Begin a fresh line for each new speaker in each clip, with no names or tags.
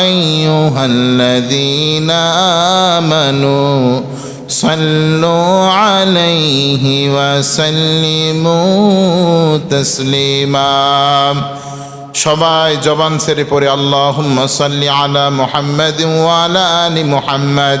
أيها الذين آمنوا صلوا عليه وسلموا تسليما সবাই জবান সেরে পড়ে আল্লাহুম্মা সাল্লি আলা মুহাম্মাদ ওয়া আলা আলি মুহাম্মাদ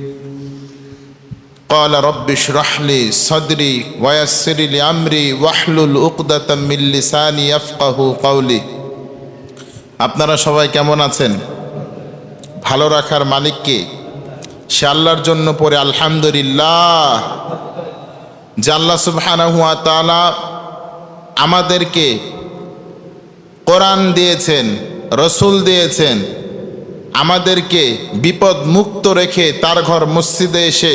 قال رب اشرح لي صدري ويسر لي امري واحلل عقدة من لساني يفقه قولي আপনারা সবাই কেমন আছেন ভালো রাখার মালিককে সে আল্লাহর জন্য পরে আলহামদুলিল্লাহ যে আল্লাহ সুবহানাহু ওয়া তাআলা আমাদেরকে কোরআন দিয়েছেন রসুল দিয়েছেন আমাদেরকে বিপদ মুক্ত রেখে তার ঘর মসজিদে এসে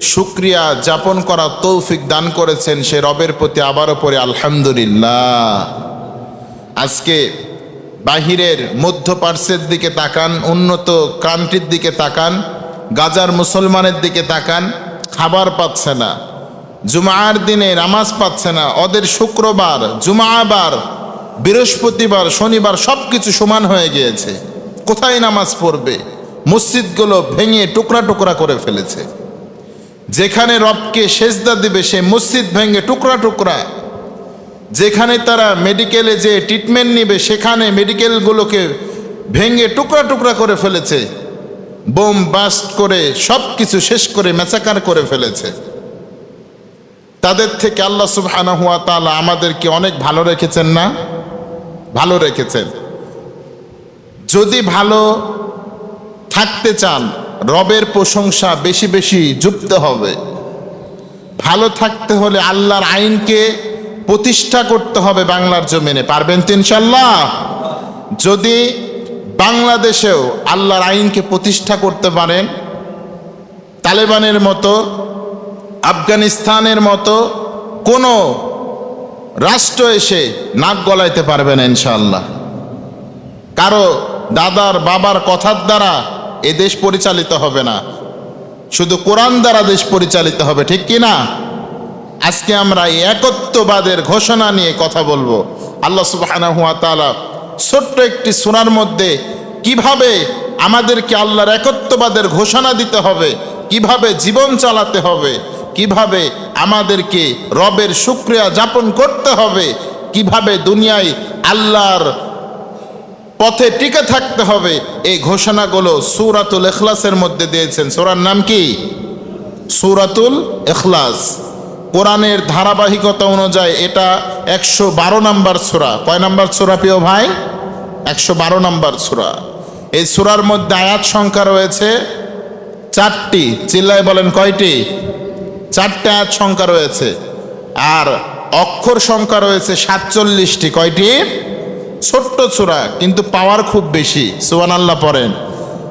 শুক্রিয়া যাপন করা তৌফিক দান করেছেন সে রবের প্রতি আবারও পরে আলহামদুলিল্লাহ। আজকে বাহিরের মধ্য পার্শ্বের দিকে তাকান, উন্নত কান্ট্রির দিকে তাকান, গাজার মুসলমানের দিকে তাকান, খাবার পাচ্ছে না, জুমার দিনে নামাজ পাচ্ছে না, ওদের শুক্রবার, জুমাবার, বৃহস্পতিবার, শনিবার সব কিছু সমান হয়ে গিয়েছে। কোথায় নামাজ পড়বে? মসজিদগুলো ভেঙে টুকরা টুকরা করে ফেলেছে। যেখানে রবকে সেজদা দিবে, সে মসজিদ ভেঙে টুকরা টুকরা। যেখানে তারা মেডিকেলে যে ট্রিটমেন্ট নিবে, সেখানে মেডিকেলগুলোকে ভেঙে টুকরা টুকরা করে ফেলেছে। বোম বাস্ট করে সব কিছু শেষ করে মেচাকার করে ফেলেছে। তাদের থেকে আল্লাহ সুবহানাহু ওয়া তাআলা আমাদেরকে অনেক ভালো রেখেছেন না? ভালো রেখেছেন। যদি ভালো থাকতে চান রবের প্রশংসা বেশি বেশি যুক্ত হবে। ভালো থাকতে হলে আল্লাহর আইনকে প্রতিষ্ঠা করতে হবে বাংলার জমিনে। পারবেন তো ইনশাল্লাহ যদি বাংলাদেশেও আল্লাহর আইনকে প্রতিষ্ঠা করতে পারেন, তালেবানের মতো, আফগানিস্তানের মতো, কোনো রাষ্ট্র এসে নাক গলাইতে পারবে না ইনশাল্লাহ কারও দাদার বাবার কথার দ্বারা এ দেশ পরিচালিত হবে না। শুধু কোরআন দ্বারা দেশ পরিচালিত হবে, ঠিক কি না? আজকে আমরা এই একত্ববাদের ঘোষণা নিয়ে কথা বলব। আল্লাহ তাআলা ছোট্ট একটি সূরার মধ্যে কীভাবে আমাদেরকে আল্লাহর একত্ববাদের ঘোষণা দিতে হবে, কীভাবে জীবন চালাতে হবে, কীভাবে আমাদেরকে রবের শুক্রিয়া যাপন করতে হবে, কীভাবে দুনিয়ায় আল্লাহর পথে টিকে থাকতে হবে। এই ঘোষণাগুলো সুরাতুল এখলাসের মধ্যে দিয়েছেন। সুরার নাম কি? সুরাতুল এখলাস কোরআনের ধারাবাহিকতা অনুযায়ী এটা একশো বারো নম্বর সুরা। কয় নম্বর সুরা প্রিয় ভাই? একশো বারো নম্বর সুরা। এই সুরার মধ্যে আয়াত সংখ্যা রয়েছে চারটি। চিল্লায় বলেন কয়টি? চারটে আয়াত সংখ্যা রয়েছে। আর অক্ষর সংখ্যা রয়েছে সাতচল্লিশটি। কয়টি? ছোট্ট চূড়া কিন্তু পাওয়ার খুব বেশি। সুবান আল্লাহ পড়েন।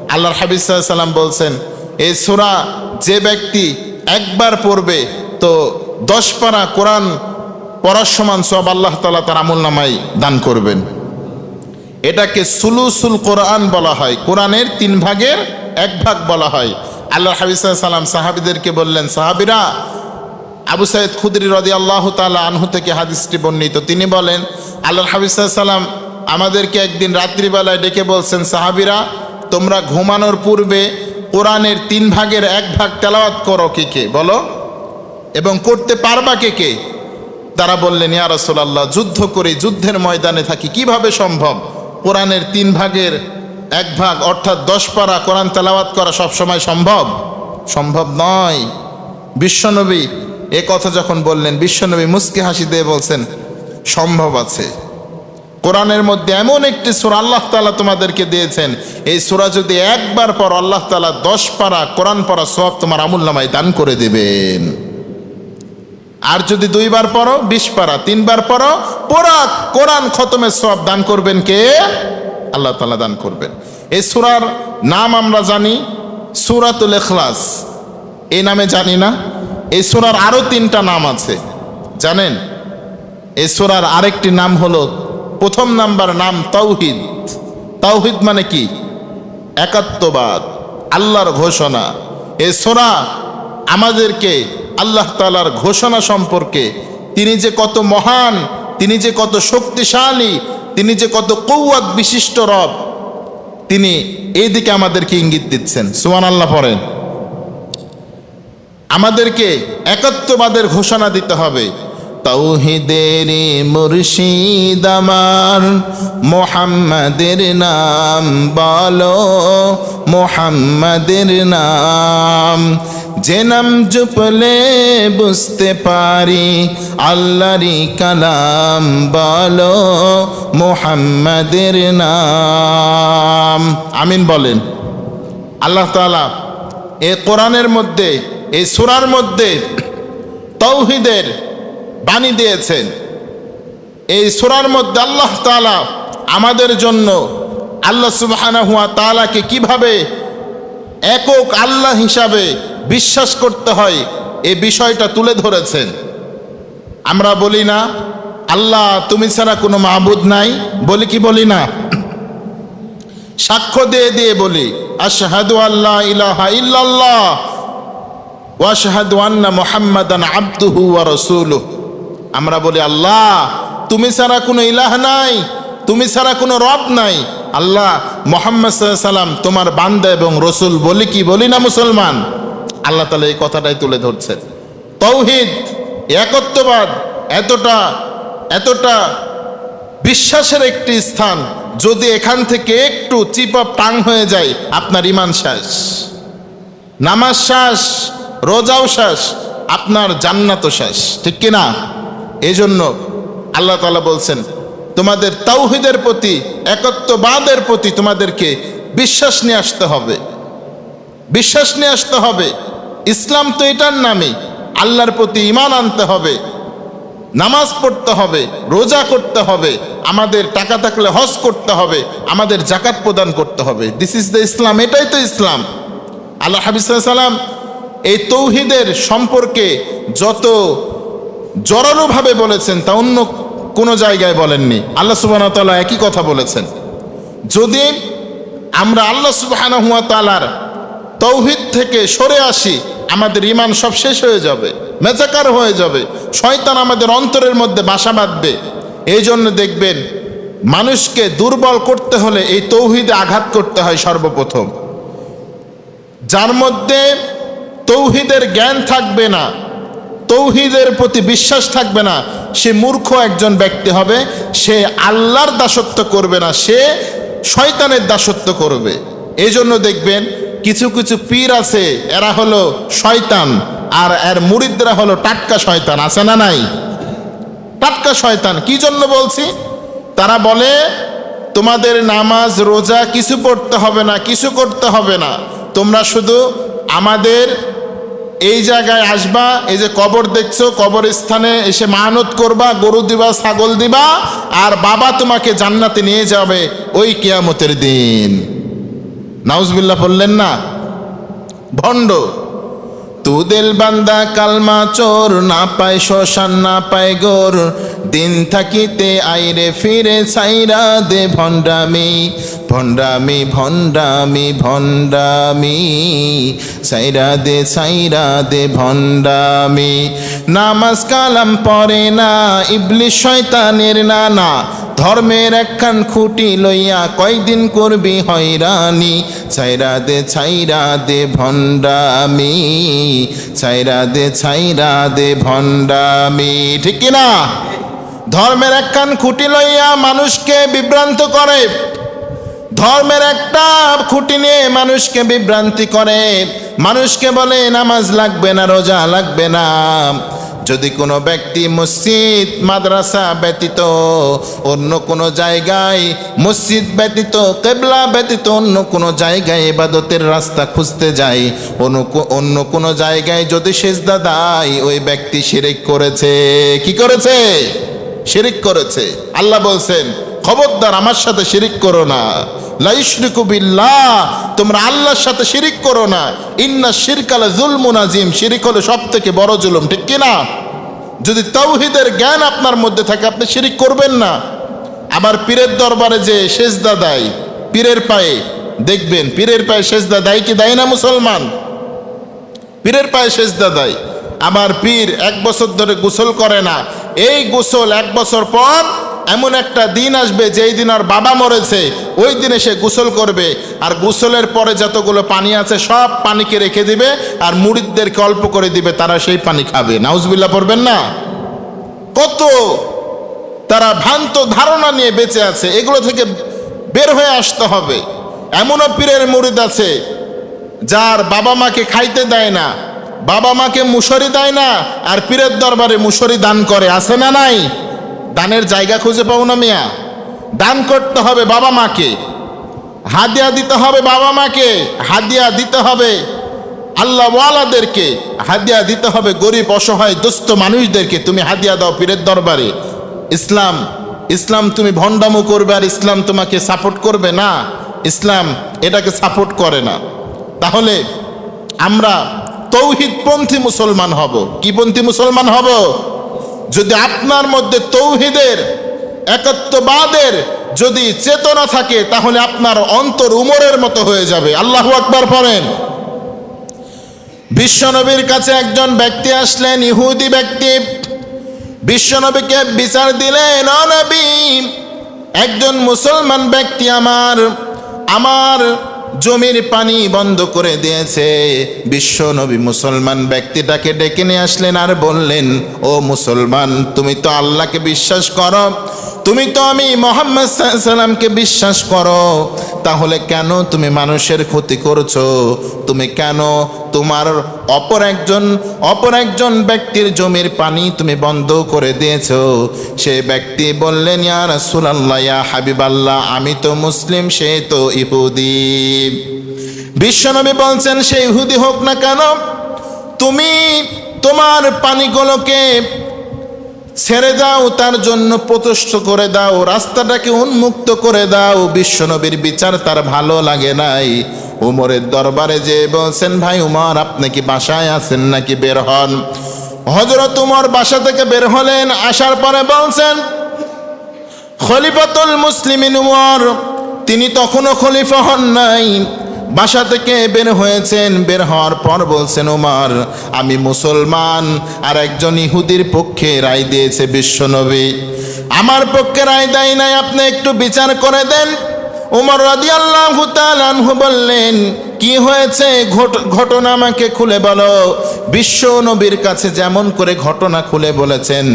আল্লাহর হাবিজ সাল্লাম বলছেন, এই সুরা যে ব্যক্তি একবার পড়বে, তো দশ পারা কোরআন পড়ার সমান সব আল্লাহ তালা তার আমল নামাই দান করবেন। এটাকে সুলুসুল কোরআন বলা হয়। কোরআনের তিন ভাগের এক ভাগ বলা হয়। আল্লাহ হাবিজ সাল্লাম সাহাবিদেরকে বললেন, সাহাবিরা আবু সাইদ খুদরি রদি আল্লাহ তালা আনহু থেকে হাদিসটি বর্ণিত। তিনি বলেন আল্লাহ হাবিজ সাল্লাম আমাদেরকে একদিন রাত্রিবেলায় ডেকে বলছেন, সাহাবিরা, তোমরা ঘুমানোর পূর্বে কোরআনের তিন ভাগের এক ভাগ তেলাওয়াত করো কে কে? বলো। এবং করতে পারবা কে কে? তারা বললেন, ইয়া রাসূলুল্লাহ, যুদ্ধ করে যুদ্ধের ময়দানে থাকি, কীভাবে সম্ভব? কোরআনের তিন ভাগের এক ভাগ, অর্থাৎ দশ পারা কোরআন তেলাওয়াত করা সবসময় সম্ভব? সম্ভব নয়। বিশ্বনবী এ কথা যখন বললেন, বিশ্বনবী মুস্কি হাসি দিয়ে বলছেন, সম্ভব আছে। কোরআনের মধ্যে এমন একটি সুরা আল্লাহ তালা তোমাদেরকে দিয়েছেন, এই সুরা যদি একবার পর আল্লাহ তালা দশ পারা কোরআন পড়া সব তোমার আমুল নামায় দান করে দেবেন। আর যদি দুইবার পড়ো, বিশ পারা, তিনবার পড়ো, পুরা কোরআন খতমের সব দান করবেন কে? আল্লাহ তালা দান করবেন। এই সুরার নাম আমরা জানি, সুরাতুল এখলাস এই নামে জানি না। এই সুরার আরও তিনটা নাম আছে। জানেন? এই সুরার আরেকটি নাম হলো, প্রথম নাম্বার নাম তৌহিদ তৌহিদ মানে কি? একাত্মবাদ, আল্লাহর ঘোষণা। এ সোরা আমাদেরকে আল্লাহ তালার ঘোষণা সম্পর্কে, তিনি যে কত মহান, তিনি যে কত শক্তিশালী, তিনি যে কত কৌয়াত বিশিষ্ট রব, তিনি এই দিকে আমাদেরকে ইঙ্গিত দিচ্ছেন। সুমান আল্লাহ পড়েন। আমাদেরকে একাত্মবাদের ঘোষণা দিতে হবে। তৌহিদের মুর্শিদ আমার, মোহাম্মদের নাম বলো, মোহাম্মদের নাম। যে নাম জুপলে বুঝতে পারি আল্লাহরি কালাম বলো, মোহাম্মদের নাম। আমিন বলেন। আল্লাহ তালা এ কোরআনের মধ্যে এই সুরার মধ্যে তৌহিদের বাণী দিয়েছেন। এই সুরার মধ্যে আল্লাহ তাআলা আমাদের জন্য আল্লাহ সুবহানাহু ওয়া তাআলাকে কীভাবে একক আল্লাহ হিসাবে বিশ্বাস করতে হয় এই বিষয়টা তুলে ধরেছেন। আমরা বলি না, আল্লাহ তুমি ছাড়া কোনো মাহবুদ নাই, বলি কি বলি না? সাক্ষ্য দিয়ে দিয়ে বলি, আশহাদু আল্লাহ ইলাহা ইল্লাল্লাহ। আবদুহু আমরা বলি, আল্লাহ, তুমি ছাড়া কোনো ইলাহ নাই, তুমি ছাড়া কোনো রব নাই। আল্লাহ, মোহাম্মদ সাল্লাম তোমার বান্দা এবং রসুল, বলি কি, বলি না মুসলমান? আল্লাহ তালা এই কথাটাই তুলে ধরছেন। তৌহিদ একত্ববাদ এতটা এতটা বিশ্বাসের একটি স্থান, যদি এখান থেকে একটু চিপ টাং হয়ে যায়, আপনার ইমান শেষ। নামাজ শেষ রোজাও শেষ, আপনার জান্নাতও শেষ, ঠিক কিনা? এই জন্য আল্লাহ তালা বলছেন, তোমাদের তাওহিদের প্রতি, একত্ববাদের প্রতি তোমাদেরকে বিশ্বাস নিয়ে আসতে হবে। বিশ্বাস নিয়ে আসতে হবে। ইসলাম তো এটার নামে আল্লাহর প্রতি ইমান আনতে হবে। নামাজ পড়তে হবে, রোজা করতে হবে, আমাদের টাকা থাকলে হজ করতে হবে, আমাদের জাকাত প্রদান করতে হবে। দিস ইজ দ্য ইসলাম এটাই তো ইসলাম আল্লাহ হাবিজ সাল্লাম এই তৌহিদের সম্পর্কে যত জোরালোভাবে বলেছেন তা অন্য কোনো জায়গায় বলেননি। আল্লাহ সুবাহ তাল্লাহ একই কথা বলেছেন। যদি আমরা আল্লাহ সুবাহ তালার তৌহিদ থেকে সরে আসি, আমাদের ইমান সব শেষ হয়ে যাবে, মেজাকার হয়ে যাবে, শয়তান আমাদের অন্তরের মধ্যে বাসা বাঁধবে। এই জন্য দেখবেন মানুষকে দুর্বল করতে হলে এই তৌহিদে আঘাত করতে হয় সর্বপ্রথম। যার মধ্যে তৌহিদের জ্ঞান থাকবে না, তৌহিদের প্রতি বিশ্বাস থাকবে না, সে মূর্খ একজন ব্যক্তি হবে, সে আল্লাহর দাসত্ব করবে না, সে শয়তানের দাসত্ব করবে। এই জন্য দেখবেন কিছু কিছু পীর আছে, এরা হলো শয়তান, আর এর মুরিদরা হলো টাটকা শয়তান, আছে না নাই? টাটকা শয়তান, কি জন্য বলছি? তারা বলে, তোমাদের নামাজ, রোজা কিছু পড়তে হবে না, কিছু করতে হবে না। তোমরা শুধু আমাদের এই জায়গায় আসবা, এই যে কবর দেখছ কবর স্থানে এসে মানত করবা, গরু দিবা, ছাগল দিবা, আর বাবা তোমাকে জান্নাতে নিয়ে যাবে ওই কিয়ামতের দিন। নাউজবিল্লা বললেন না? ভণ্ড। তুদেল বান্দা কালমা চোর, না পায় শ্মশান, না পায় গোর। দিন থাকিতে আইরে ফিরে ছাইরা দে ভণ্ডামি ভণ্ডামি ভণ্ডামি ভণ্ডামি। সাইরা দে সাইরা দে ভণ্ডামি। নামাজ কালাম পরে না, ইবলিশ শয়তানের নানা। ধর্মের একখান খুঁটি লইয়া কয়দিন করবি হয়রানি ছাইরা দে ছাইরা দে ভণ্ডামি। ছাইরা দে ছাইরা দে ভণ্ডামি। ঠিক কিনা? ধর্মের একখান খুঁটি লইয়া মানুষকে বিভ্রান্ত করে। ধর্মের একটা খুঁটি নিয়ে মানুষকে বিভ্রান্তি করে। মানুষকে বলে, নামাজ লাগবে না, রোজা লাগবে না। যদি কোনো ব্যক্তি মসজিদ, মাদ্রাসা ব্যতীত অন্য কোনো জায়গায়, মসজিদ ব্যতীত, কেবলা ব্যতীত অন্য কোনো জায়গায় ইবাদতের রাস্তা খুঁজতে যায় অন্য অন্য কোনো জায়গায় যদি সেজদা দেয়, ওই ব্যক্তি শিরিক করেছে। কি করেছে? শিরিক করেছে। আল্লাহ বলছেন, খবরদার, আমার সাথে শিরিক করো না। লাইশরিকু বিল্লাহ, তোমরা আল্লাহর সাথে শিরিক করো না। ইন্না শিরকালা জুলমুন আজিম শিরিক হলো সব থেকে বড় জুলুম, ঠিক কি না? যদি তৌহিদের জ্ঞান আপনার মধ্যে থাকে, আপনি শিরিক করবেন না। আবার পীরের দরবারে যে সেজদা দেয়, পীরের পায়ে, দেখবেন, পীরের পায়ে সেজদা দেয় কি দেয় না মুসলমান? পীরের পায়ে সেজদা দেয়। আমার পীর এক বছর ধরে গোসল করে না, এই গোসল এক বছর পর এমন একটা দিন আসবে যেই দিন আর বাবা মরেছে, ওই দিনে সে গোসল করবে। আর গোসলের পরে যতগুলো পানি আছে, সব পানিকে রেখে দিবে আর মুড়িদদেরকে অল্প করে দিবে, তারা সেই পানি খাবে। নাউজবিল্লা পড়বেন না? কত তারা ভ্রান্ত ধারণা নিয়ে বেঁচে আছে, এগুলো থেকে বের হয়ে আসতে হবে। এমনও পীরের মুরিদ আছে, যার বাবা মাকে খাইতে দেয় না, বাবা মাকে মুসরি দেয় না, আর পীরের দরবারে মুসরি দান করে। আছে না নাই? দানের জায়গা খুঁজে পাও না মিয়া। দান করতে হবে বাবা মাকে। হাদিয়া দিতে হবে বাবা মাকে। হাদিয়া দিতে হবে আল্লাহ ওয়ালাদেরকে। হাদিয়া দিতে হবে গরিব, অসহায়, দুস্থ মানুষদেরকে। তুমি হাদিয়া দাও পীরের দরবারে। ইসলাম ইসলাম তুমি ভণ্ডামো করবে আর ইসলাম তোমাকে সাপোর্ট করবে না। ইসলাম এটাকে সাপোর্ট করে না। তাহলে আমরা তৌহিদপন্থী মুসলমান হব। কিপন্থী মুসলমান হব? যদি আপনার মধ্যে তৌহিদের, একত্ববাদের যদি চেতনা থাকে, তাহলে আপনার অন্তর উমরের মতো হয়ে যাবে। আল্লাহ আকবার পড়েন। বিশ্বনবীর কাছে একজন ব্যক্তি আসলেন, ইহুদি ব্যক্তি। বিশ্বনবীকে বিচার দিলেন "ও নবী, একজন মুসলমান ব্যক্তি আমার আমার জমির পানি বন্ধ করে দিয়েছে। বিশ্ব নবী মুসলমান ব্যক্তিটাকে ডেকে নিয়ে আসলেন আর বললেন, ও মুসলমান, তুমি তো আল্লাহকে বিশ্বাস করো। তুমি তো আমি মোহাম্মদ সাল্লামকে বিশ্বাস করো, তাহলে কেন তুমি মানুষের ক্ষতি করছ? তুমি কেন তোমার অপর একজন অপর একজন ব্যক্তির জমির পানি তুমি বন্ধ করে দিয়েছ? সে ব্যক্তি বললেন, ইয়া রাসূলুল্লাহ, ইয়া হাবিবাল্লাহ, আমি তো মুসলিম, সে তো ইহুদি। বিশ্বনবী বলছেন, সে ইহুদি হোক না কেন, তুমি তোমার পানিগুলোকে ছেড়ে দাও, তার জন্য প্রতিষ্ঠ করে দাও, রাস্তাটাকে উন্মুক্ত করে দাও। বিশ্বনবীর বিচার তার ভালো লাগে নাই। উমরের দরবারে যে বলছেন, ভাই উমর, আপনি কি বাসায় আছেন নাকি বের হন? হজরত উমর বাসা থেকে বের হলেন, আসার পরে বলছেন, খলিফাতুল মুসলিমিন উমর, তিনি তখনও খলিফা হন নাই। বাসা থেকে বের হয়েছেন, বের হওয়ার পর বলছেন ওমার আমি মুসলমান আর একজন ইহুদির পক্ষে রায় দিয়েছে বিশ্বনবী আমার পক্ষে রায় দেয় নাই, আপনি একটু বিচার করে দেন। উমর রাদিয়াল্লাহু তাআলা আনহু বললেন, কি হয়েছে? ঘটনা আমাকে খুলে বলো। বিশ্ব নবীর কাছে যেমন করে ঘটনা খুলে বলেছেন,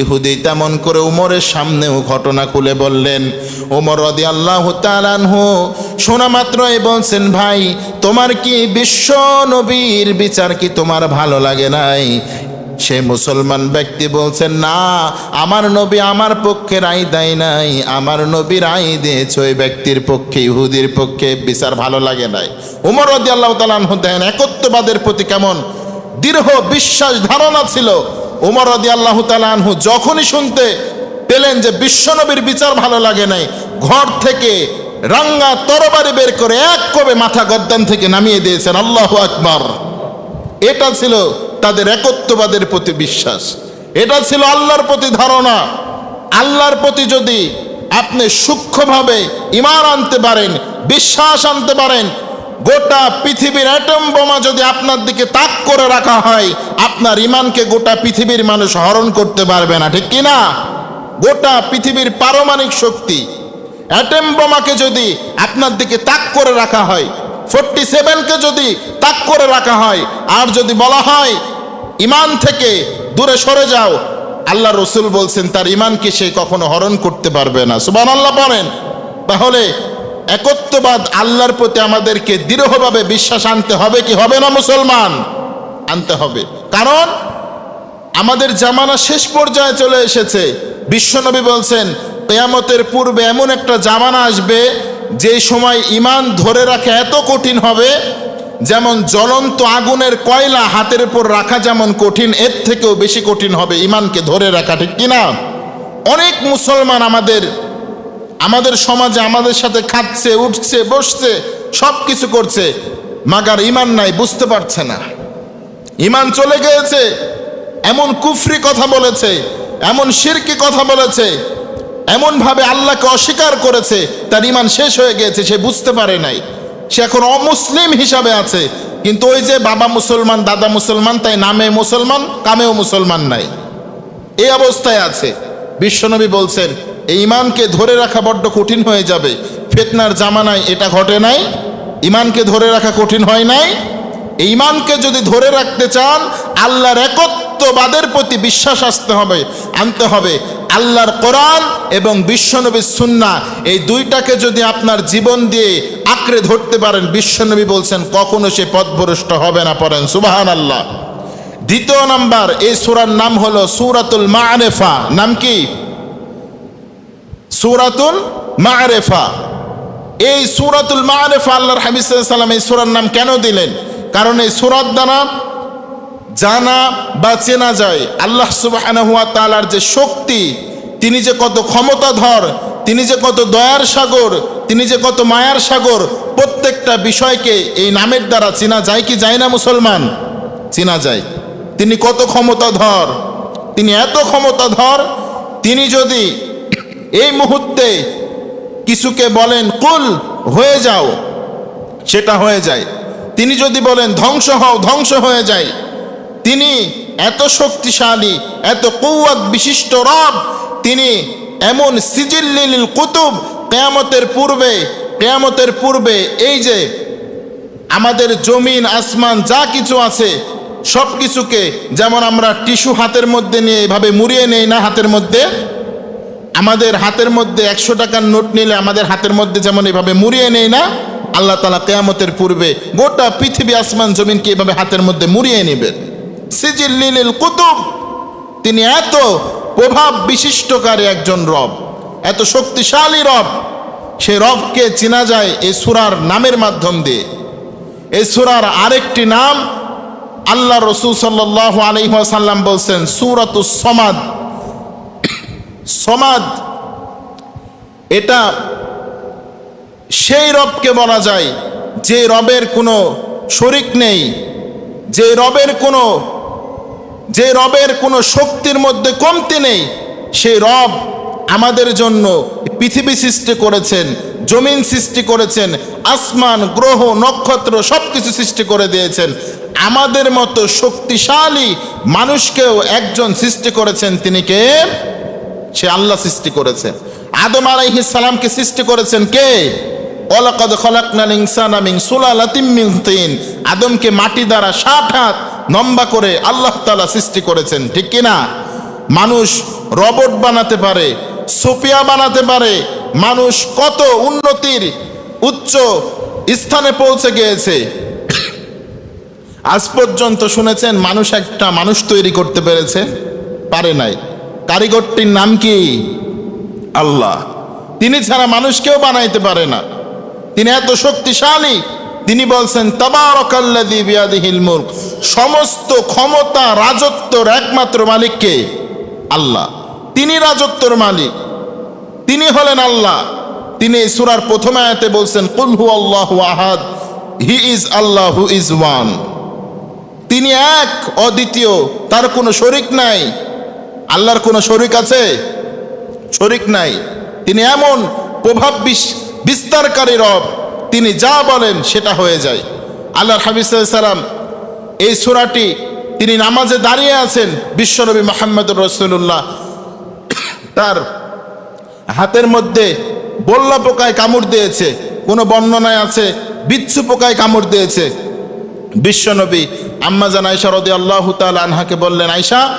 ইহুদি তেমন করে উমরের সামনেও ঘটনা খুলে বললেন। উমর রদি আল্লাহ তালানহু শোনা মাত্রই বলছেন, ভাই, তোমার কি বিশ্ব নবীর বিচার কি তোমার ভালো লাগে নাই? সে মুসলমান ব্যক্তি বলছেন, না, আমার নবী আমার পক্ষে রায় দেয় নাই। আমার নবী রায় দিয়েছে ওই ব্যক্তির পক্ষে, ইহুদির পক্ষে। বিচার ভালো লাগে নাই। উমর রদি আল্লাহ তালানহু দেন একত্ববাদের প্রতি কেমন দৃঢ় বিশ্বাস ধারণা ছিল। উমর রদি আল্লাহ তালানহু যখনই শুনতে পেলেন যে বিশ্বনবীর বিচার ভালো লাগে নাই, ঘর থেকে রাঙ্গা তরবারি বের করে এক কবে মাথা গদ্দান থেকে নামিয়ে দিয়েছেন, আল্লাহ আকবর। এটা ছিল তাদের একত্ববাদের প্রতি বিশ্বাস। এটা ছিল আল্লাহর প্রতি ধারণা। আল্লাহর প্রতি যদি আপনি সূক্ষ্মভাবে ইমান আনতে পারেন, বিশ্বাস আনতে পারেন, গোটা পৃথিবীর অ্যাটম বোমা যদি আপনার দিকে তাক করে রাখা হয়, আপনার ইমানকে গোটা পৃথিবীর মানুষ হরণ করতে পারবে না, ঠিক কিনা? গোটা পৃথিবীর পারমাণিক শক্তি অ্যাটম বোমাকে যদি আপনার দিকে তাক করে রাখা হয়, ফোরটি সেভেনকে যদি তাক করে রাখা হয়, আর যদি বলা হয় ইমান থেকে দূরে সরে যাও। আল্লাহ রসুল বলছেন, তার ইমানকে সে কখনো হরণ করতে পারবে না। সুবান আল্লাহ বলেন। তাহলে একত্ববাদ আল্লাহর প্রতি আমাদেরকে দৃঢ়ভাবে বিশ্বাস আনতে হবে কি হবে না মুসলমান? আনতে হবে। কারণ আমাদের জামানা শেষ পর্যায়ে চলে এসেছে। বিশ্বনবী বলছেন, কেয়ামতের পূর্বে এমন একটা জামানা আসবে, যে সময় ইমান ধরে রাখা এত কঠিন হবে যেমন জ্বলন্ত আগুনের কয়লা হাতের উপর রাখা যেমন কঠিন, এর থেকেও বেশি কঠিন হবে ইমানকে ধরে রাখা, ঠিক কিনা অনেক মুসলমান আমাদের আমাদের সমাজে আমাদের সাথে খাচ্ছে, উঠছে, বসছে সব কিছু করছে, মাগার ইমান নাই, বুঝতে পারছে না। ইমান চলে গিয়েছে, এমন কুফরি কথা বলেছে, এমন শিরকি কথা বলেছে এমন ভাবে আল্লাহকে অস্বীকার করেছে, তার ইমান শেষ হয়ে গিয়েছে, সে বুঝতে পারে নাই। সে এখন অমুসলিম হিসাবে আছে। কিন্তু ওই যে বাবা মুসলমান, দাদা মুসলমান, তাই নামে মুসলমান, কামেও মুসলমান নাই। এই অবস্থায় আছে। বিশ্বনবী বলছেন, এই ইমানকে ধরে রাখা বড্ড কঠিন হয়ে যাবে। ফেতনার জামানায় এটা ঘটে নাই। ইমানকে ধরে রাখা কঠিন হয় নাই। ইমানকে যদি ধরে রাখতে চান, আল্লাহর একত্ববাদের প্রতি বিশ্বাস আসতে হবে, আনতে হবে। আল্লাহর কোরআন এবং বিশ্বনবীর সুন্না, এই দুইটাকে যদি আপনার জীবন দিয়ে আঁকড়ে ধরতে পারেন, বিশ্বনবী বলছেন, কখনো সে পথভ্রষ্ট হবে না পড়েন। সুবাহান আল্লাহ দ্বিতীয় নাম্বার, এই সুরার নাম হলো সুরাতুল মারেফা। নাম কি? সুরাতুল মারেফা। এই সুরাতুল মারেফা, আল্লাহর হাবিজ সাল্লাম এই সুরার নাম কেন দিলেন? কারণ এই সুরাত দ্বারা জানা বা চেনা যায় আল্লাহ সুবহানাহু ওয়া তাআলার যে শক্তি, তিনি যে কত ক্ষমতাধর, তিনি যে কত দয়ার সাগর, তিনি যে কত মায়ার সাগর, প্রত্যেকটা বিষয়কে এই নামের দ্বারা চেনা যায় কি যায় না মুসলমান? চেনা যায়। তিনি কত ক্ষমতাধর, তিনি এত ক্ষমতাধর, তিনি যদি এই মুহূর্তে কিছুকে বলেন, কুল, হয়ে যাও। সেটা হয়ে যায়। তিনি যদি বলেন, ধ্বংস হও, ধ্বংস হয়ে যায়। তিনি এত শক্তিশালী, এত কৌয়াত বিশিষ্ট রব, তিনি এমন সিজিল্লিল কুতুব, কেয়ামতের পূর্বে কেয়ামতের পূর্বে এই যে আমাদের জমিন, আসমান, যা কিছু আছে, সব কিছুকে যেমন আমরা টিস্যু হাতের মধ্যে নিয়ে এভাবে মুড়িয়ে নেই না হাতের মধ্যে, আমাদের হাতের মধ্যে একশো টাকার নোট নিলে আমাদের হাতের মধ্যে যেমন এভাবে মুড়িয়ে নেই না আল্লাহ তালা কেয়ামতের পূর্বে গোটা পৃথিবী আসমান জমিনকে এভাবে হাতের মধ্যে মুড়িয়ে নেবেন। সিজিল কুতুব। তিনি এত প্রভাব বিশিষ্টকারী একজন রব, এত শক্তিশালী রব। সে রবকে চেনা যায় এই সুরার নামের মাধ্যম দিয়ে। এই সুরার আরেকটি নাম আল্লাহ রসুল সাল্লাহ আলহিহাসাল্লাম বলছেন, সুরাতুস সমাদ। সমাদ, এটা সেই রবকে বলা যায় যে রবের কোনো শরিক নেই, যে রবের কোনো, যে রবের কোনো শক্তির মধ্যে কমতি নেই সেই রব আমাদের জন্য পৃথিবী সৃষ্টি করেছেন, জমিন সৃষ্টি করেছেন, আসমান, গ্রহ, নক্ষত্র সব কিছু সৃষ্টি করে দিয়েছেন। আমাদের মতো শক্তিশালী মানুষকেও একজন সৃষ্টি করেছেন, তিনি কে? সে আল্লাহ সৃষ্টি করেছেন। আদম আলাইহিস সালামকে সৃষ্টি করেছেন কে? ওয়ালাকাদ খলাকনাল ইনসানা মিন সুলালাতিম তিন। আদমকে মাটি দ্বারা ষাট হাত লম্বা করে আল্লাহ তাআলা সৃষ্টি করেছেন, ঠিক কি না মানুষ রবট বানাতে পারে, সোপিয়া বানাতে পারে, মানুষ কত উন্নতির উচ্চ স্থানে পৌঁছে গিয়েছে। আজ পর্যন্ত শুনেছেন, মানুষ একটা মানুষ তৈরি করতে পেরেছে, পারে নাই। কারিগরটির নাম কি? আল্লাহ। তিনি ছাড়া মানুষ কেউ বানাইতে পারে না। তিনি এত শক্তিশালী, তিনি বলছেন সমস্ত ক্ষমতা, রাজত্বর একমাত্র মালিককে আল্লাহ। তিনি রাজত্বর মালিক। তিনি হলেন আল্লাহ। তিনি সূরার প্রথম আয়াতে বলছেন, কুল আল্লাহ আল্লাহু আহাদ, he is Allah, who is one. তিনি এক, অদ্বিতীয়, তার কোনো শরিক নাই। আল্লাহর কোনো শরিক আছে? শরিক নাই। তিনি এমন প্রভাব বিস- বিস্তারকারী রব, তিনি যা বলেন সেটা হয়ে যায়। আল্লাহর হাবিজ সাল্লাম এই সুরাটি তিনি নামাজে দাঁড়িয়ে আছেন বিশ্বনবী মোহাম্মদুর রসুল্লাহ তার হাতের মধ্যে বল্লা পোকায় কামড় দিয়েছে, কোনো বর্ণনায় আছে, বিচ্ছু পোকায় কামড় দিয়েছে। বিশ্বনবী আম্মা জান আয়সা রদি আল্লাহ তাল আনহাকে বললেন আয়সা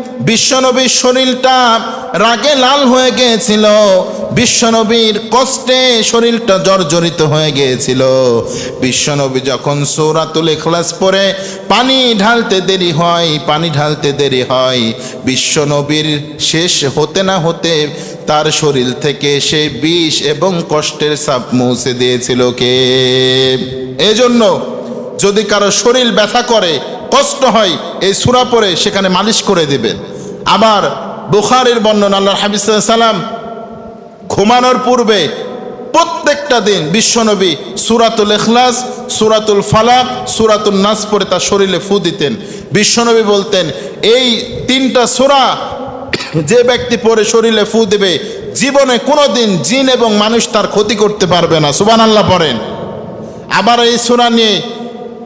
বিশ্বনবীর শরীরটা রাগে লাল হয়ে গিয়েছিল। বিশ্বনবীর কষ্টে শরীরটা জর্জরিত হয়ে গিয়েছিল। বিশ্বনবী যখন সৌরাতুল ইখলাস পরে পানি ঢালতে দেরি হয়, পানি ঢালতে দেরি হয়। বিশ্বনবীর শেষ হতে না হতে তার শরীর থেকে সেই বিষ এবং কষ্টের সাপ মুছে দিয়েছিল কে? এজন্য যদি কারও শরীর ব্যথা করে কষ্ট হয়, এই সুরা পরে সেখানে মালিশ করে দিবেন। আবার বুখারের বর্ণনা আল্লাহ হাবিজ সালাম ঘুমানোর পূর্বে প্রত্যেকটা দিন বিশ্বনবী সুরাতুল এখলাস সুরাতুল ফালাক সুরাতুল নাস পরে তার শরীরে ফু দিতেন। বিশ্বনবী বলতেন, এই তিনটা সুরা যে ব্যক্তি পরে শরীরে ফু দেবে, জীবনে কোনো দিন জিন এবং মানুষ তার ক্ষতি করতে পারবে না। সুবান আল্লাহ পড়েন। আবার এই সুরা নিয়ে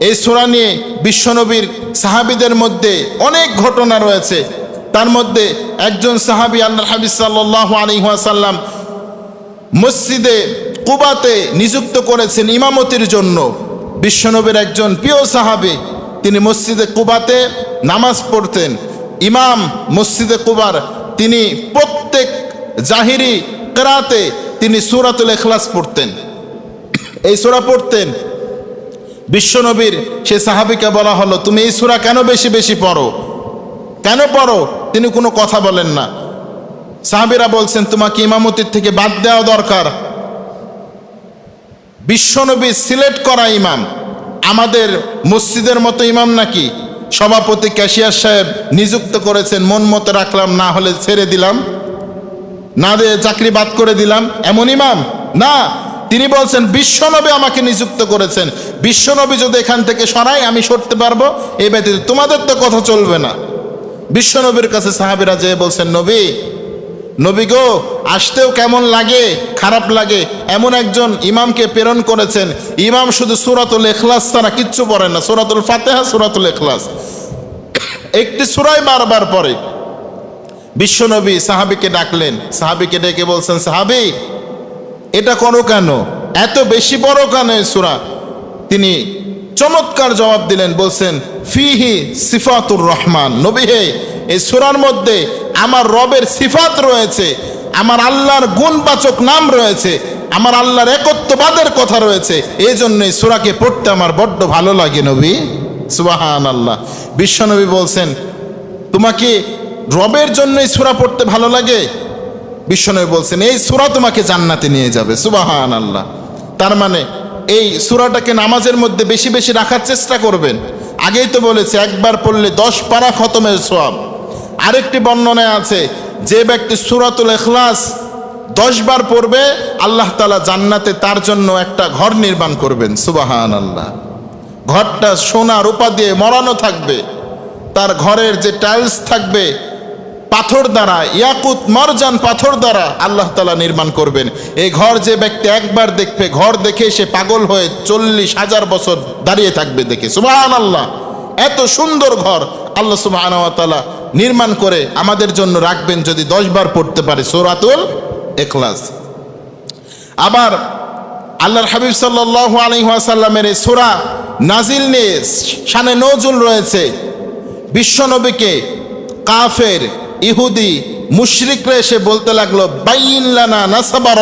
এই সুরা নিয়ে বিশ্বনবীর সাহাবিদের মধ্যে অনেক ঘটনা রয়েছে। তার মধ্যে একজন সাহাবি আল্লাহ হাবিজ সাল্লাহ আলিহাসাল্লাম মসজিদে কুবাতে নিযুক্ত করেছেন ইমামতির জন্য। বিশ্বনবীর একজন প্রিয় সাহাবি, তিনি মসজিদে কুবাতে নামাজ পড়তেন। ইমাম মসজিদে কুবার, তিনি প্রত্যেক জাহিরি কেরাতে তিনি সুরাতুল এখলাস পড়তেন। এই সুরা পড়তেন বিশ্বনবীর সে সাহাবিকে বলা হলো, তুমি এই সুরা কেন বেশি বেশি পড়ো? কেন পড়ো? তিনি কোনো কথা বলেন না। সাহাবিরা বলছেন, তোমাকে ইমামতির থেকে বাদ দেওয়া দরকার। বিশ্বনবী সিলেক্ট করা ইমাম। আমাদের মসজিদের মতো ইমাম নাকি? সভাপতি ক্যাশিয়ার সাহেব নিযুক্ত করেছেন, মন মতো রাখলাম, না হলে ছেড়ে দিলাম। না দিয়ে চাকরি বাদ করে দিলাম। এমন ইমাম? না তিনি বলছেন, বিশ্বনবী আমাকে নিযুক্ত করেছেন। বিশ্বনবী যদি এখান থেকে সরাই আমি সরতে পারব। এই ব্যতীত তোমাদের তো কথা চলবে না। বিশ্বনবীর কাছে সাহাবিরা যেয়ে বলছেন, নবী নবী গো, আসতেও কেমন লাগে, খারাপ লাগে? এমন একজন ইমামকে প্রেরণ করেছেন। ইমাম শুধু সুরাতুল এখলাস ছাড়া কিচ্ছু পড়ে না। সুরাতুল ফাতেহা, সুরাতুল এখলাস একটি সুরাই বারবার পরে বিশ্বনবী সাহাবিকে ডাকলেন। সাহাবিকে ডেকে বলছেন, সাহাবি এটা করো কেন? এত বেশি বড় কেন সুরা? তিনি চমৎকার জবাব দিলেন, বলছেন, ফিহি সিফাতুর রহমান। নবী হে, এই সুরার মধ্যে আমার রবের সিফাত রয়েছে, আমার আল্লাহর গুণবাচক নাম রয়েছে, আমার আল্লাহর একত্ববাদের কথা রয়েছে এই জন্য এই সুরাকে পড়তে আমার বড্ড ভালো লাগে নবী। সুবাহান আল্লাহ বিশ্বনবী বলছেন, তোমাকে রবের জন্যই সুরা পড়তে ভালো লাগে? বিশ্বনবী বলছেন, এই সুরা তোমাকে জান্নাতে নিয়ে যাবে সুবাহান আল্লাহ তার মানে এই সুরাটাকে নামাজের মধ্যে বেশি বেশি রাখার চেষ্টা করবেন। আগেই তো বলেছে, একবার পড়লে দশ পারা খতমের সোয়াব আরেকটি বর্ণনায় আছে, যে ব্যক্তি সুরাতুল এখলাস দশ বার পড়বে, আল্লাহ তালা জান্নাতে তার জন্য একটা ঘর নির্মাণ করবেন সুবাহান আল্লাহ ঘরটা সোনা রূপা দিয়ে মরানো থাকবে, তার ঘরের যে টাইলস থাকবে পাথর দ্বারা, ইয়াকুত মরজান পাথর দ্বারা আল্লাহ তালা নির্মাণ করবেন। এই ঘর যে ব্যক্তি একবার দেখবে, ঘর দেখে সে পাগল হয়ে চল্লিশ হাজার বছর দাঁড়িয়ে থাকবে দেখে। সুবাহান আল্লাহ এত সুন্দর ঘর আল্লাহ সুবাহ নির্মাণ করে আমাদের জন্য রাখবেন যদি দশ বার পড়তে পারে সোরাতুল এখলাস আবার আল্লাহর হাবিব সাল্লাহ আলহাসাল্লামের এই সোরা নাজিল নিয়ে সানে নজুল রয়েছে। বিশ্বনবীকে কাফের ইহুদি মুশরিকরা এসে বলতে লাগল নাসাবা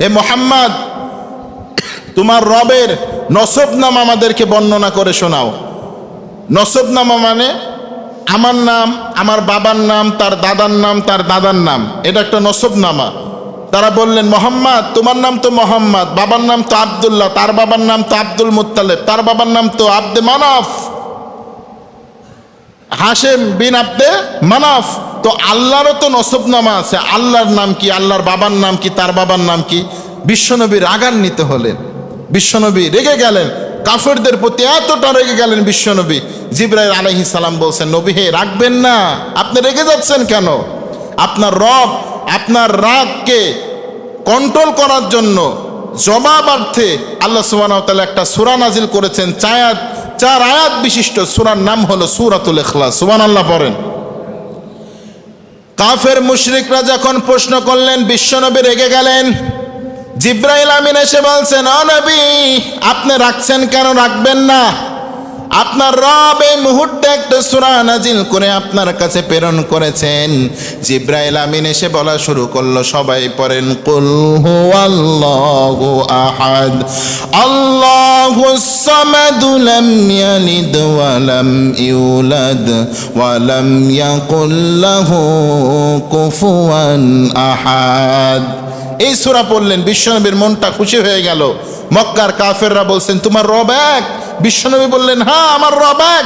হে মোহাম্মদ, তোমার রবের নসবনাম আমাদেরকে বর্ণনা করে শোনাও। নসবনামা মানে আমার নাম, আমার বাবার নাম, তার দাদার নাম, তার দাদার নাম। এটা একটা নসবনামা। তারা বললেন, মোহাম্মদ, তোমার নাম তো মোহাম্মদ, বাবার নাম তো আবদুল্লাহ, তার বাবার নাম তো আব্দুল মুতালেব তার বাবার নাম তো আব্দে মানফ। হাসেম বিন আব্দে মানাফ। তো আল্লাহরও তো নসবনামা আছে। আল্লাহর নাম কি? আল্লাহর বাবার নাম কি? তার বাবার নাম কি? বিশ্বনবী রাগান্বিত হলেন। বিশ্বনবী রেগে গেলেন। কাফেরদের প্রতি এতটা রেগে গেলেন বিশ্বনবী। জিব্রাইল আলহি সালাম বলছেন, নবী হে রাখবেন না। আপনি রেগে যাচ্ছেন কেন? আপনার রব, আপনার রাগকে কন্ট্রোল করার জন্য জবাবার্থে আল্লাহ সুবাহ একটা সুরা নাজিল করেছেন। চায়াত চার আয়াত বিশিষ্ট সুরার নাম হলো সুরাতুল ইখলাস। সুবান আল্লাহ পড়েন। কাফের মুশরিকরা যখন প্রশ্ন করলেন, বিশ্বনবী রেগে গেলেন। জিব্রাইল আমিন এসে বলছেন অনবী নবী, আপনি রাখছেন কেন? রাখবেন না। আপনার রব এই মুহূর্তে একটা সূরা নাজিল করে আপনার কাছে প্রেরণ করেছেন। জিব্রাইল আমিন এসে বলা শুরু করল, সবাই পড়েন, কুল হুয়াল্লাহু আহাদ, আল্লাহুস সামাদ লাম ইয়ালিদ ওয়া লাম ইউলাদ ওয়া লাম ইয়াকুল লাহু কুফুয়ান আহাদ। এই সূরা পড়লেন, বিশ্বনবীর মনটা খুশি হয়ে গেল। মক্কার কাফেররা বলছেন, তোমার রব এক বিশ্বনবী বললেন হ্যাঁ আমার রব এক।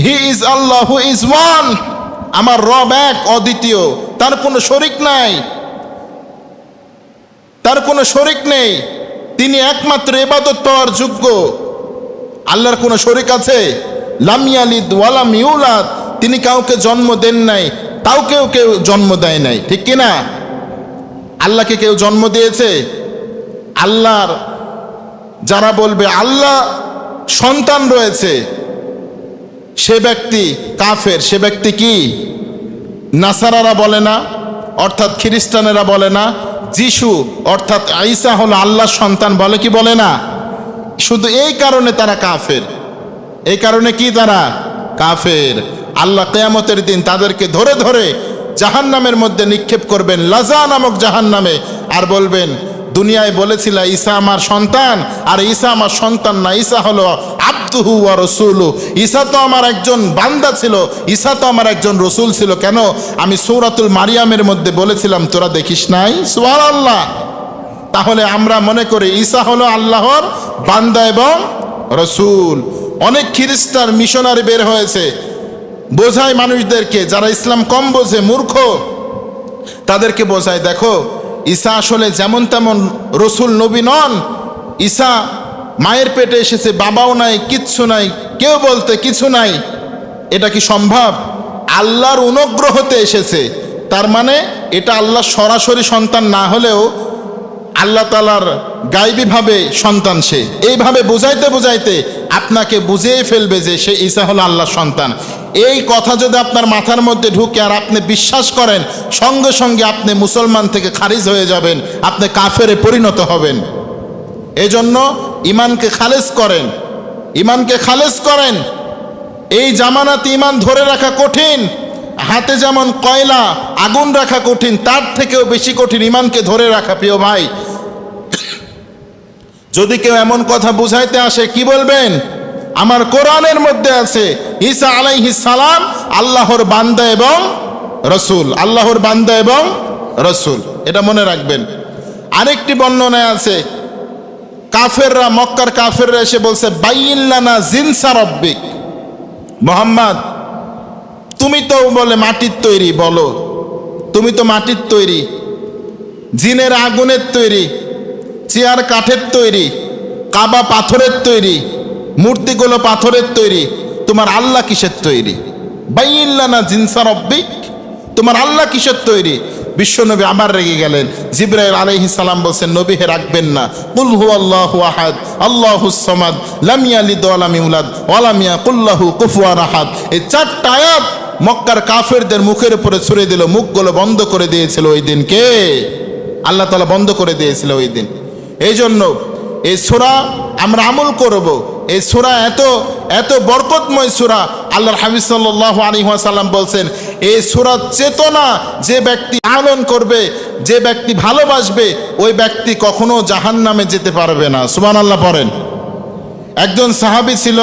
He is Allah, who is one. আমার রব এক, অদ্বিতীয়। তার কোনো শরিক নাই। তার কোনো শরিক নেই। তিনি একমাত্র ইবাদত পাওয়ার যোগ্য। আল্লাহর কোনো শরিক আছে? লামিয়ালিদ ওয়ালাম ইউলাদ। তিনি কাউকে জন্ম দেন নাই। তাও কেউ কেউ জন্ম দেয় নাই। ঠিক কিনা? আল্লাহকে কেউ জন্ম দিয়েছে? আল্লাহর যারা বলবে, আল্লাহ সন্তান রয়েছে, সে ব্যক্তি কাফের, সে ব্যক্তি কি? নাসারারা বলে না, অর্থাৎ খ্রিস্টানেরা বলে না, যিশু, অর্থাৎ আইসা হলো আল্লাহর সন্তান বলে কি বলে না? শুধু এই কারণে তারা কাফের। এই কারণে কি তারা? কাফের। আল্লাহ কেয়ামতের দিন তাদেরকে ধরে ধরে জাহান্নামের মধ্যে নিক্ষেপ করবেন, লাজা নামক জাহান্নামে, আর বলবেন দুনিয়ায় বলেছিল, ঈসা আমার সন্তান, আর ঈসা আমার সন্তান না, ঈসা হলো আব্দুহু আর রসুলু। ঈসা তো আমার একজন বান্দা ছিল, ঈসা তো আমার একজন রসুল ছিল। কেন? আমি সৌরাতুল মারিয়ামের মধ্যে বলেছিলাম, তোরা দেখিস নাই? সুয়ার আল্লাহ তাহলে আমরা মনে করি, ঈসা হলো আল্লাহর বান্দা এবং রসুল। অনেক খ্রিস্টান মিশনারি বের হয়েছে। বোঝায় মানুষদেরকে, যারা ইসলাম কম বোঝে, মূর্খ, তাদেরকে বোঝায়, দেখো ঈসা আসলে যেমন তেমন রসুল নবী নন, ঈসা মায়ের পেটে এসেছে, বাবাও নাই, কিচ্ছু নাই, কেউ বলতে কিছু নাই। এটা কি সম্ভব? আল্লাহর অনুগ্রহতে এসেছে। তার মানে এটা আল্লাহ সরাসরি সন্তান না হলেও আল্লাহ তালার গাইবীভাবে সন্তান সে। এইভাবে বুঝাইতে বুঝাইতে আপনাকে বুঝিয়ে ফেলবে যে সে ঈসা হলো আল্লাহর সন্তান। এই কথা যদি আপনার মাথার মধ্যে ঢুকে আর আপনি বিশ্বাস করেন, সঙ্গে সঙ্গে আপনি মুসলমান থেকে খারিজ হয়ে যাবেন, আপনি কাফেরে পরিণত হবেন। এজন্য ইমানকে খালেজ করেন। ইমানকে খালেজ করেন। এই জামানাতে ইমান ধরে রাখা কঠিন, হাতে যেমন কয়লা, আগুন রাখা কঠিন, তার থেকেও বেশি কঠিন ইমানকে ধরে রাখা, প্রিয় ভাই। যদি কেউ এমন কথা বুঝাইতে আসে, কি বলবেন? আমার কোরআনের মধ্যে আছে ঈসা আলাইহি সালাম, আল্লাহর বান্দা এবং রসুল। আল্লাহর বান্দা এবং রসুল। এটা মনে রাখবেন। আরেকটি বর্ণনায় আছে, কাফেররা, মক্কার কাফেররা এসে বলছে বাইল্লানা জিনসা রব্বিক। মোহাম্মদ, তুমি তো বলে মাটির তৈরি, বলো। তুমি তো মাটির তৈরি, জিনের আগুনের তৈরি, চেয়ার কাঠের তৈরি, কাবা পাথরের তৈরি মূর্তিগুলো পাথরের তৈরি। তোমার আল্লাহ কিসের তৈরি? বাইল্লানা জিনসা রব্বিক। তোমার আল্লাহ কিসের তৈরি? বিশ্বনবী আবার রেগে গেলেন। জিব্রাইল আলাইহি সালাম বলছেন, নবী হে, রাখবেন না। কুল হু আল্লাহু আহাদ আল্লাহু সামাদ, লাম ইয়ালিদ ওয়া লাম ইউলাদ, ওয়া লাম ইয়াকুল্লাহু কুফুয়ান আহাদ। এই চারটা আয়াত মক্কার কাফেরদের মুখের উপরে ছুড়ে দিল, মুখগুলো বন্ধ করে দিয়েছিল ওই দিনকে আল্লাহ তাআলা বন্ধ করে দিয়েছিল ওই দিন। এই জন্য এই সূরা আমরা আমল করব। এই সূরা এত এত বরকতময় সূরা আল্লাহর হাবিব সাল্লাল্লাহু আলাইহি ওয়াসাল্লাম বলছেন, এই সূরা চেতনা যে ব্যক্তি পালন করবে, যে ব্যক্তি ভালোবাসবে, ওই ব্যক্তি কখনো জাহান্নামে যেতে পারবে না। সুবহানাল্লাহ পড়েন। একজন সাহাবী ছিল,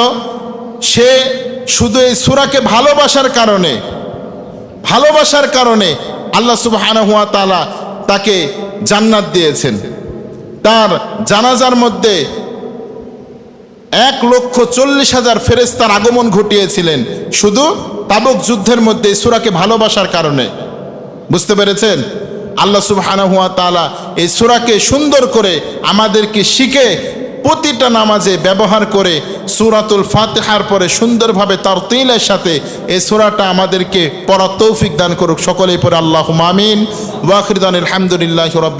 সে শুধু এই সূরাকে ভালোবাসার কারণে ভালোবাসার কারণে আল্লাহ সুবহানাহু ওয়া তাআলা তাকে জান্নাত দিয়েছেন। তার জানাজার মধ্যে এক লক্ষ চল্লিশ হাজার ফেরেস্তার আগমন ঘটিয়েছিলেন। শুধু তাবক যুদ্ধের মধ্যে সুরাকে ভালোবাসার কারণে। বুঝতে পেরেছেন? আল্লাহ সুবহানাহু ওয়া তাআলা এই সুরাকে সুন্দর করে আমাদেরকে শিখে প্রতিটা নামাজে ব্যবহার করে সুরাতুল ফাতিহার পরে সুন্দরভাবে তার তিলের সাথে এই সুরাটা আমাদেরকে পড়া তৌফিক দান করুক। সকলেই পরে আল্লাহ মামিন ওয়াখিদান আলহামদুলিল্লাহ রব্বে